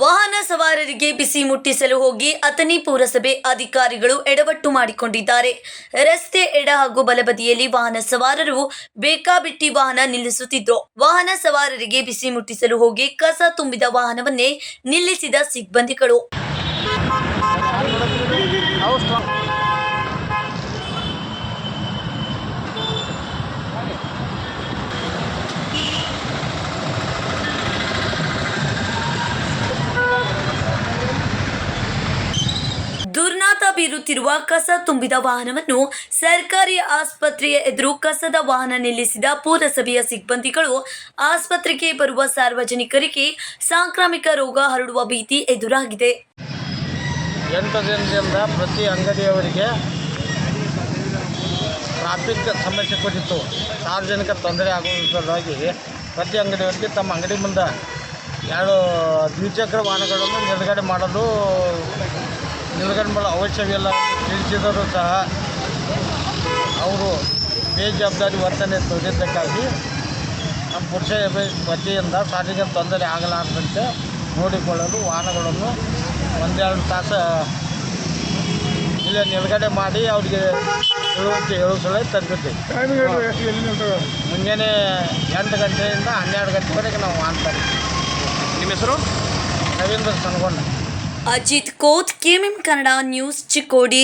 ವಾಹನ ಸವಾರರಿಗೆ ಬಿಸಿ ಮುಟ್ಟಿಸಲು ಹೋಗಿ ಅಥಣಿ ಪುರಸಭೆ ಅಧಿಕಾರಿಗಳು ಎಡವಟ್ಟು ಮಾಡಿಕೊಂಡಿದ್ದಾರೆ. ರಸ್ತೆ ಎಡ ಹಾಗೂ ಬಲಬದಿಯಲ್ಲಿ ವಾಹನ ಸವಾರರು ಬೇಕಾಬಿಟ್ಟಿ ವಾಹನ ನಿಲ್ಲಿಸುತ್ತಿದ್ದರು ವಾಹನ ಸವಾರರಿಗೆ ಬಿಸಿ ಮುಟ್ಟಿಸಲು ಹೋಗಿ ಕಸ ತುಂಬಿದ ವಾಹನವನ್ನೇ ನಿಲ್ಲಿಸಿದ ಸಿಬ್ಬಂದಿಗಳು. ಬೀರುತ್ತಿರುವ ಕಸ ತುಂಬಿದ ವಾಹನವನ್ನು ಸರ್ಕಾರಿ ಆಸ್ಪತ್ರೆಯ ಎದುರು ಕಸದ ವಾಹನ ನಿಲ್ಲಿಸಿದ ಪುರಸಭೆಯ ಸಿಬ್ಬಂದಿಗಳು ಆಸ್ಪತ್ರೆಗೆ ಬರುವ ಸಾರ್ವಜನಿಕರಿಗೆ ಸಾಂಕ್ರಾಮಿಕ ರೋಗ ಹರಡುವ ಭೀತಿ ಎದುರಾಗಿದೆ. ಎಂಟು ಪ್ರತಿ ಅಂಗಡಿಯವರಿಗೆ ಟ್ರಾಫಿಕ್ ಸಮಸ್ಯೆ ಕೊಟ್ಟಿತ್ತು. ಸಾರ್ವಜನಿಕ ತೊಂದರೆ ಆಗುವುದಾಗಿ ಪ್ರತಿ ಅಂಗಡಿಯವರಿಗೆ ತಮ್ಮ ಅಂಗಡಿ ಮುಂದೆ ಎರಡು ದ್ವಿಚಕ್ರ ವಾಹನಗಳನ್ನು ನಿಲುಗಡೆ ಮಾಡಲು ನಿಲುಗಡೆ ಮಾಡಲು ಅವಶ್ಯವಿಲ್ಲ. ತಿಳಿಸಿದರೂ ಸಹ ಅವರು ಬೇಜವಾಬ್ದಾರಿ ವರ್ತನೆ ತೋರಿದ್ದಕ್ಕಾಗಿ ನಮ್ಮ ಪುರುಷ ವತಿಯಿಂದ ಸಾರಿಗೆ ತೊಂದರೆ ಆಗಲಾರದಂತೆ ನೋಡಿಕೊಳ್ಳಲು ವಾಹನಗಳನ್ನು ಒಂದೆರಡು ತಾಸು ಇಲ್ಲೇ ನಿಲುಗಡೆ ಮಾಡಿ ಅವರಿಗೆ ಹೇಳುವಂತೆ ಹೇಳುವ ಸಲ ತಂದಿದ್ದೀವಿ ಮುಂಜಾನೆ ಎಂಟು ಗಂಟೆಯಿಂದ ಹನ್ನೆರಡು ಗಂಟೆವರೆಗೆ ನಾವು ಮಾಡ್ತಾರೆ ನಿಮ್ಮ ಹೆಸರು? ರವೀಂದ್ರ ಸನಗೊಂಡ. Ajit Kot KMM Kannada news Chikkodi